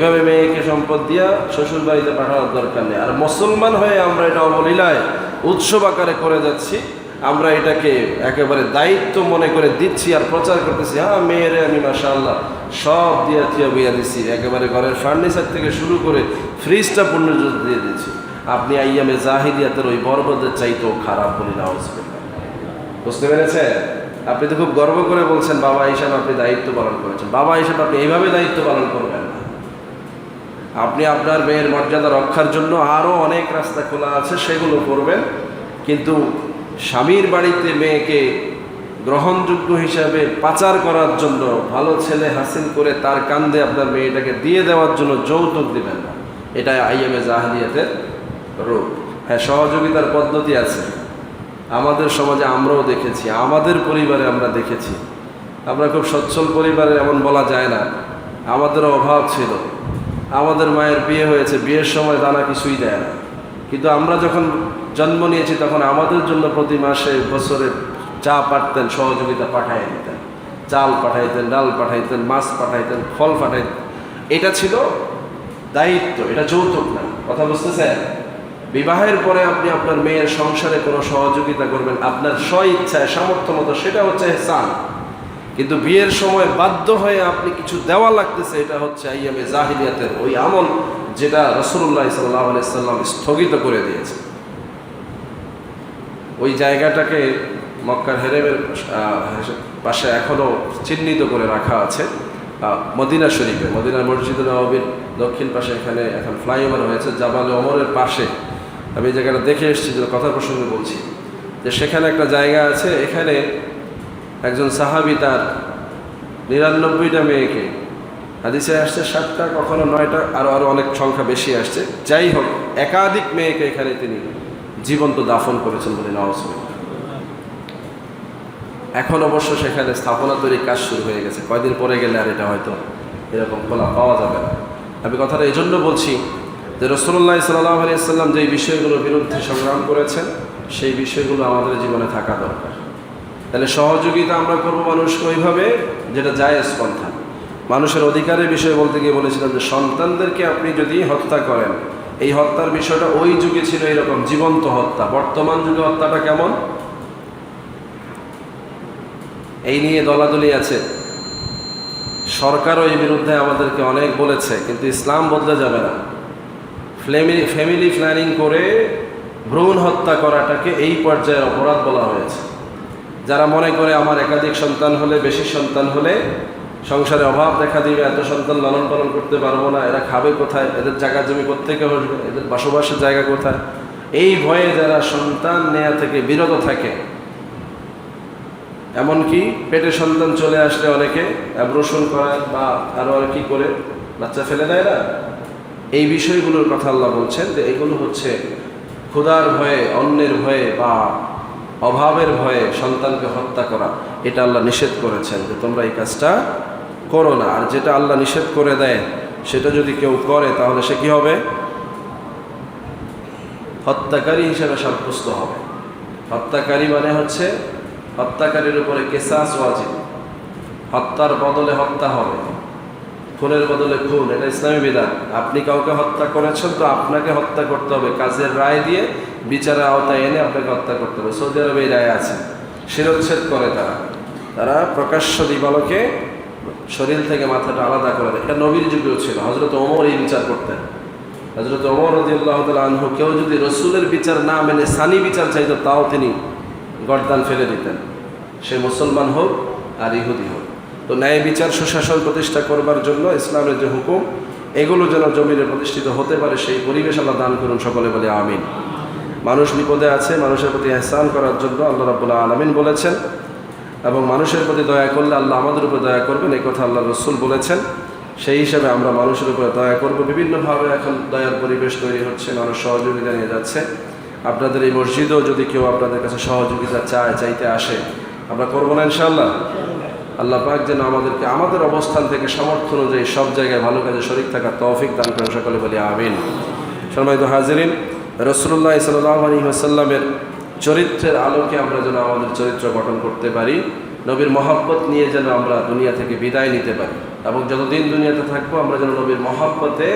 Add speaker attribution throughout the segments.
Speaker 1: এভাবে মেয়েকে সম্পদ দিয়া শ্বশুর বাড়িতে পাঠানোর দরকার নেই? আর মুসলমান হয়ে আমরা এটা অবলীলায় উৎসব আকারে করে যাচ্ছি, আমরা এটাকে একেবারে দায়িত্ব মনে করে দিচ্ছি আর প্রচার করতেছি হ্যাঁ মেয়েরে আমি মাশাআল্লাহ সব দিয়া থিয়া বিয়া দিছি। একেবারে ঘরের ফার্নিচার থেকে শুরু করে ফ্রিজটা পূর্ণ দিয়ে দিচ্ছি। আপনি আইয়ামে জাহিদিয়াতের ওই বর্বদের চাইতেও খারাপ বলি না বুঝতে পেরেছেন? আপনি তো খুব গর্ব করে বলছেন, বাবা হিসাবে আপনি দায়িত্ব পালন করেছেন। বাবা হিসাবে আপনি এইভাবে দায়িত্ব পালন করবেন আপনি আপনার মেয়ের মর্যাদা রক্ষার জন্য আরও অনেক রাস্তা খোলা আছে, সেগুলো করবেন। কিন্তু স্বামীর বাড়িতে মেয়েকে গ্রহণযোগ্য হিসাবে পাচার করার জন্য ভালো ছেলে হাসিল করে তার কান্দে আপনার মেয়েটাকে দিয়ে দেওয়ার জন্য যৌতুক দিবেন না। এটা আইএমএ জাহাদিয়াতের রূপ। হ্যাঁ সহযোগিতার পদ্ধতি আছে। আমাদের সমাজে আমরাও দেখেছি, আমাদের পরিবারে আমরা দেখেছি। আমরা খুব সচ্ছল পরিবারে এমন বলা যায় না। আমাদেরও অভাব ছিল। আমাদের মায়ের বিয়ে হয়েছে, বিয়ের সময় দানা কিছুই দেয় না। কিন্তু আমরা যখন জন্ম নিয়েছি, তখন আমাদের জন্য প্রতি মাসে বছরে চা পাঠতেন, সহযোগিতা পাঠাই দিতেন। চাল পাঠাইতেন, ডাল পাঠাইতেন, মাছ পাঠাইতেন, ফল পাঠাইতেন। এটা ছিল দায়িত্ব, এটা যৌতুক না। কথা বুঝতেছেন? বিবাহের পরে আপনি আপনার মেয়ের সংসারে কোনো সহযোগিতা করবেন, আপনার স্ব ইচ্ছায় সামর্থ্য মতো সেটা হচ্ছে হেসান কিন্তু বিয়ের সময় বাধ্য হয়ে আপনি কিছু দেওয়া লাগতেছে, এটা হচ্ছে আইয়ামে জাহিলিয়াতের ওই আমল যেটা রসুল্লাহ সাল্লাহ সাল্লাম স্থগিত করে দিয়েছে। ওই জায়গাটাকে মক্কার হেরেমের পাশে এখনও চিহ্নিত করে রাখা আছে মদিনা শরীফে। মদিনা মসজিদ নবীর দক্ষিণ পাশে এখানে এখন ফ্লাইওভার হয়েছে, জাবালে ওমরের পাশে। আমি জায়গাটা দেখে এসেছি, যে কথার প্রসঙ্গে বলছি, যে সেখানে একটা জায়গা আছে, এখানে একজন সাহাবি তার নিরানব্বইটা মেয়েকে হাদিসে আসছে সাতটা, কখনো নয়টা আরও আরও অনেক সংখ্যা বেশি আসছে। যাই হোক, একাধিক মেয়েকে এখানে তিনি জীবন্ত দাফন করেছেন বলে নওয়াজ এখন অবশ্য সেখানে স্থাপনা তৈরির কাজ শুরু হয়ে গেছে। কয়দিন পরে গেলে আর এটা হয়তো এরকম খোলা পাওয়া যাবে না। আমি কথাটা এই জন্য বলছি যে রসুল্লাহ সাল্লাহ আলিয়াল্লাম যেই বিষয়গুলোর বিরুদ্ধে সংগ্রাম করেছেন, সেই বিষয়গুলো আমাদের জীবনে থাকা দরকার। তাহলে সহযোগিতা আমরা করব মানুষকে ওইভাবে, যেটা যায় পন্থা। মানুষের অধিকারের বিষয়ে বলতে গিয়ে বলেছিলাম যে, সন্তানদেরকে আপনি যদি হত্যা করেন, এই হত্যার বিষয়টা ওই যুগে ছিল এরকম জীবন্ত হত্যা। বর্তমান যুগে হত্যাটা কেমন? এই নিয়ে দলাদলি আছে। সরকারও এই বিরুদ্ধে আমাদেরকে অনেক বলেছে, কিন্তু ইসলাম বদলে যাবে না। ফ্যামিলি ফ্যামিলি প্ল্যানিং করে ভ্রূণ হত্যা করাটাকে এই পর্যায়ের অপরাধ বলা হয়েছে। যারা মনে করে আমার একাধিক সন্তান হলে, বেশি সন্তান হলে সংসারে অভাব দেখা দিবে, এত সন্তান লালন পালন করতে পারব না, এরা খাবে কোথায়, এদের জায়গা জমি কোথেকে বসবে এদের বসবাসের জায়গা কোথায়? এই ভয়ে যারা সন্তান নেয়া থেকে বিরত থাকে, এমনকি পেটে সন্তান চলে আসলে অনেকে অ্যাব্রোশন করায় বা আরও আর কি করে, বাচ্চা ফেলে দেয় না? এই বিষয়গুলোর কথা আল্লাহ বলছেন যে এগুলো হচ্ছে ক্ষুধার ভয়ে, অন্যের ভয়ে বা অভাবের ভয়ে সন্তানকে হত্যা করা, এটা আল্লাহ নিষেধ করেছেন যে তোমরা এই কাজটা করো না। আর যেটা আল্লাহ নিষেধ করে দেয়, সেটা যদি কেউ করে, তাহলে সে কি হবে? হত্যাকারী হিসেবে সাব্যস্ত হবে। হত্যাকারী মানে হচ্ছে, হত্যাকারীর উপরে কেসাস ওয়াজিব। হত্যার বদলে হত্যা হবে। খুনের বদলে খুন, এটা ইসলামী বিধান। আপনি কাউকে হত্যা করেছেন, তো আপনাকে হত্যা করতে হবে। কাজের রায় দিয়ে বিচারের আওতায় এনে আপনাকে হত্যা করতে হবে। সৌদি আরবে এই রায় আছে। শিরোচ্ছেদ করে তারা। তারা প্রকাশ্য দিবালকে শরীর থেকে মাথাটা আলাদা করে দেয়। এটা নবীর যুগেও ছিল। হজরত ওমর এই বিচার করতেন। হজরত ওমর রদিউল্লাহ আনহু কেউ যদি রসুলের বিচার না মেনে সানি বিচার চাইতো, তাও তিনি গরদান ফেলে দিতেন। সে মুসলমান হোক আর ইহুদি হোক। তো ন্যায় বিচার, সুশাসন প্রতিষ্ঠা করবার জন্য ইসলামের যে হুকুম, এগুলো যেন জমিনে প্রতিষ্ঠিত হতে পারে, সেই পরিবেশ আল্লাহ দান করুন সকলে বলে আমিন। মানুষ বিপদে আছে, মানুষের প্রতি এহসান করার জন্য আল্লাহ রাবুল্লাহ আলমিন বলেছেন এবং মানুষের প্রতি দয়া করলে আল্লাহ আমাদের উপরে দয়া করবেন, এই কথা আল্লাহ রসুল বলেছেন। সেই হিসাবে আমরা মানুষের উপরে দয়া করব। বিভিন্নভাবে এখন দয়ার পরিবেশ তৈরি হচ্ছে, মানুষ সহযোগিতা নিয়ে যাচ্ছে। আপনাদের এই মসজিদও যদি কেউ আপনাদের কাছে সহযোগিতা চায়, চাইতে আসে, আমরা করব না ইনশাল্লাহ আল্লাহ পাক যেন আমাদেরকে আমাদের অবস্থান থেকে সামর্থ্য অনুযায়ী সব জায়গায় ভালো কাজে শরিক থাকার তৌফিক দান করেন, সকলে বলি আমিন। সম্মানিত হাজিরিন রসুল্লাহ সাল্লাহ আলী আসাল্লামের চরিত্রের আলোকে আমরা যেন আমাদের চরিত্র গঠন করতে পারি, নবীর মহব্বত নিয়ে যেন আমরা দুনিয়া থেকে বিদায় নিতে পারি এবং যতদিন দুনিয়াতে থাকব আমরা যেন নবীর মহাব্বতে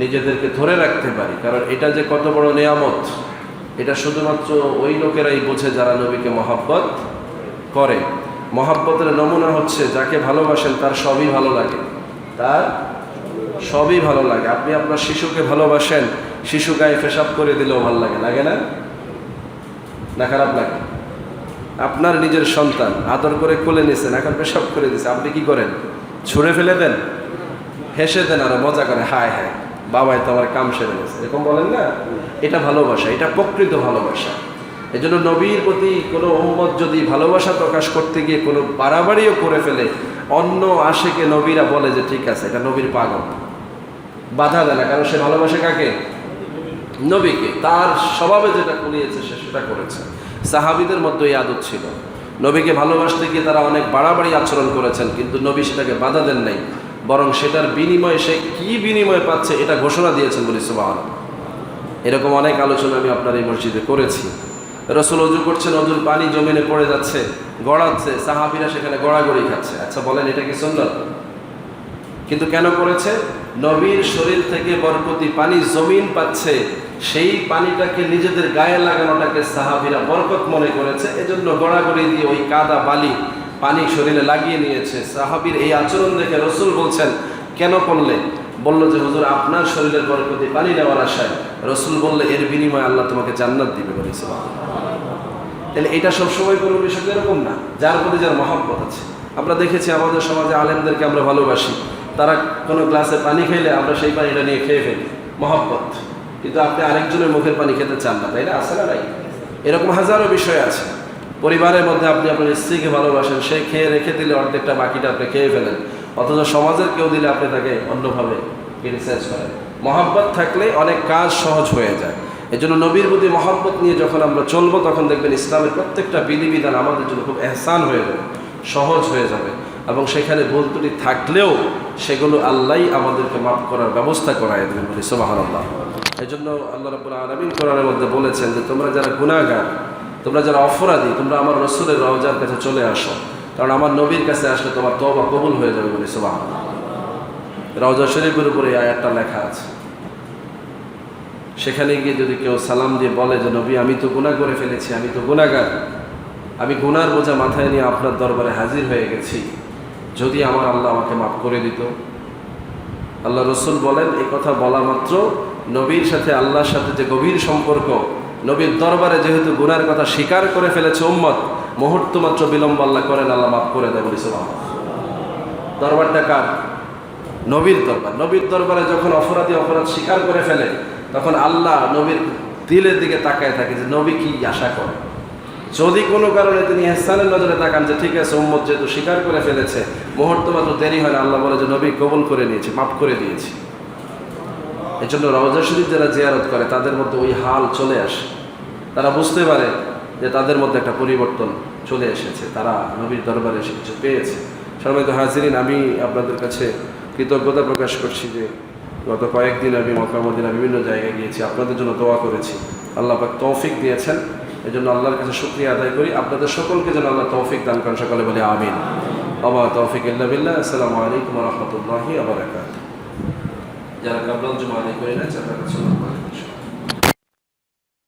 Speaker 1: নিজেদেরকে ধরে রাখতে পারি। কারণ এটা যে কত বড় নিয়ামত, এটা শুধুমাত্র ওই লোকেরাই বোঝে যারা নবীকে মহাব্বত করে। মহাব্বতের নমুনা হচ্ছে যাকে ভালোবাসেন তার সবই ভালো লাগে। তার সবই ভালো লাগে। আপনি আপনার শিশুকে ভালোবাসেন, শিশু গায়ে পেশাব করে দিলেও ভালো লাগে। লাগে না? না খারাপ লাগে? আপনার নিজের সন্তান আদর করে কোলে নিছেন এখন পেশাব করে দিছে, আপনি কি করেন? ছুঁড়ে ফেলে দেন? হেসে দেন আর মজা করে, হায় হায়, বাবাই তো আমার কাম সেরে গেছে। এরকম বলেন না? এটা ভালোবাসা, এটা প্রকৃত ভালোবাসা। এই জন্য নবীর প্রতি কোনো উম্মত যদি ভালোবাসা প্রকাশ করতে গিয়ে কোনো বাড়াবাড়িও করে ফেলে, অন্য আশেকে নবীরা বলে যে, ঠিক আছে, এটা নবীর পাগল। বাধা দেয় না, কারণ সে ভালোবাসে কাকে? নবীকে। তার স্বভাবে যেটা কুলিয়েছে, সে সেটা করেছে। সাহাবিদের মধ্যে এই আদত ছিল। নবীকে ভালোবাসতে গিয়ে তারা অনেক বাড়াবাড়ি আচরণ করেছেন, কিন্তু নবী সেটাকে বাধা দেন নাই। বরং সেটার বিনিময়ে সে কি বিনিময় পাচ্ছে, এটা ঘোষণা দিয়েছেন বলি সুবাহ এরকম অনেক আলোচনা আমি আপনার এই মসজিদে করেছি। রসুল অজু করছেন, অজুর পানি জমিনে পড়ে যাচ্ছে, গড়াচ্ছে, সাহাবিরা সেখানে গড়াগড়ি খাচ্ছে। আচ্ছা বলেন, এটা কি সুন্দর কিন্তু কেন করেছে? নবীর শরীর থেকে বরকতি পানি জমিন পাচ্ছে, সেই পানিটাকে নিজেদের গায়ে লাগানোটাকে সাহাবিরা বরকত মনে করেছে, এজন্য গড়াগড়ি দিয়ে ওই কাদা বালি পানি শরীরে লাগিয়ে নিয়েছে। সাহাবির এই আচরণ দেখে রসুল বলছেন, কেন করলে? বলল যে, হুজুর, আপনার শরীরের বরকতি পানি নেওয়ার আশায় রসুল বললে, এর বিনিময়ে আল্লাহ তোমাকে জান্নাত দিবে বলেছে তাহলে এটা সবসময় কোনো বিষয় এরকম না। যার প্রতি যার মহব্বত আছে। আমরা দেখেছি আমাদের সমাজে আলেমদেরকে আমরা ভালোবাসি। তারা কোনো গ্লাসে পানি খেলে আমরা সেই পানিটা নিয়ে খেয়ে ফেলি। মহব্বত। কিন্তু আপনি আরেকজনের মুখের পানি খেতে চান না, তাই না? আছে না নাই? এরকম হাজারো বিষয় আছে। পরিবারের মধ্যে আপনি আপনার স্ত্রীকে ভালোবাসেন, সে খেয়ে রেখে দিলে অর্ধেকটা বাকিটা আপনি খেয়ে ফেলেন। অথচ সমাজের কেউ দিলে আপনি তাকে অন্যভাবে ক্রিটিসাইজ করেন। মহাব্বত থাকলে অনেক কাজ সহজ হয়ে যায়। এজন্য নবীর প্রতি মহাব্বত নিয়ে যখন আমরা চলবো, তখন দেখবেন ইসলামের প্রত্যেকটা বিধিবিধান আমাদের জন্য খুব এহসান হয়ে যাবে, সহজ হয়ে যাবে এবং সেখানে ভুল ত্রুটি থাকলেও সেগুলো আল্লাহই আমাদেরকে মাফ করার ব্যবস্থা করায় দেবেন বলি সোবাহান আল্লাহ এই জন্য আল্লাহ রাবুল আলমিন কোরআনের মধ্যে বলেছেন যে, তোমরা যারা গুণাগার তোমরা যারা অপরাধী, তোমরা আমার রসুলের রওজার কাছে চলে আসো। কারণ আমার নবীর কাছে আসলে তোমার তবা কবুল হয়ে যাবে বলি সোবাহান রওজা শরীফের উপরে আয়াতটা লেখা আছে। সেখানে গিয়ে যদি কেউ সালাম দিয়ে বলে যে, নবী, আমি তো গুণা করে ফেলেছি, আমি তো গুণাগার আমি গুনার বোঝা মাথায় নিয়ে আপনার দরবারে হাজির হয়ে গেছি। যদি আমার আল্লাহ আমাকে মাফ করে দিত। আল্লাহ রসুল বলেন এই কথা বলা মাত্র নবীর সাথে আল্লাহর সাথে যে গভীর সম্পর্ক, নবীর দরবারে যেহেতু গুনার কথা স্বীকার করে ফেলেছে উম্মত, মুহূর্ত মাত্র বিলম্ব আল্লাহ করেন, আল্লাহ মাফ করে দেয় বলিস দরবারটা কার? নবীর দরবার। নবীর দরবারে যখন অপরাধী অপরাধ স্বীকার করে ফেলে, তখন আল্লাহ নবীর দিলের দিকে তাকায় থাকে যে, নবী কি আশা করে? যদি কোনো কারণে তিনি হেসানের নজরে তাকান যে, ঠিক আছে, উম্মত যেহেতু স্বীকার করে ফেলেছে, মুহূর্ত মাত্র দেরি হয় না, আল্লাহ বলে যে, নবী কবুল করে নিয়েছে, মাফ করে দিয়েছি এই জন্য রওজা শরীফ যারা জিয়ারত করে, তাদের মধ্যে ওই হাল চলে আসে। তারা বুঝতে পারে যে, তাদের মধ্যে একটা পরিবর্তন চলে এসেছে। তারা নবীর দরবারে এসে কিছু পেয়েছে। সবাই তো হাজিরিন, আমি আপনাদের কাছে কৃতজ্ঞতা প্রকাশ করছি যে গত কয়েকদিন আমি মক্কামদিনা বিভিন্ন জায়গায় গিয়েছি। আপনাদের জন্য দোয়া করেছি। আল্লাহ পাক তৌফিক দিয়েছেন। এই জন্য আল্লাহর কাছে শুক্রিয়া আদায় করি। আপনাদের সকলকে যেন আল্লাহ তৌফিক দান করেন সকালে বলে আমিন। আবার তৌফিক বিল্লাহ। আসসালামু আলাইকুম রহমতুল্লাহি আবার যারা কাবলাম জমা আদায় করে না যারা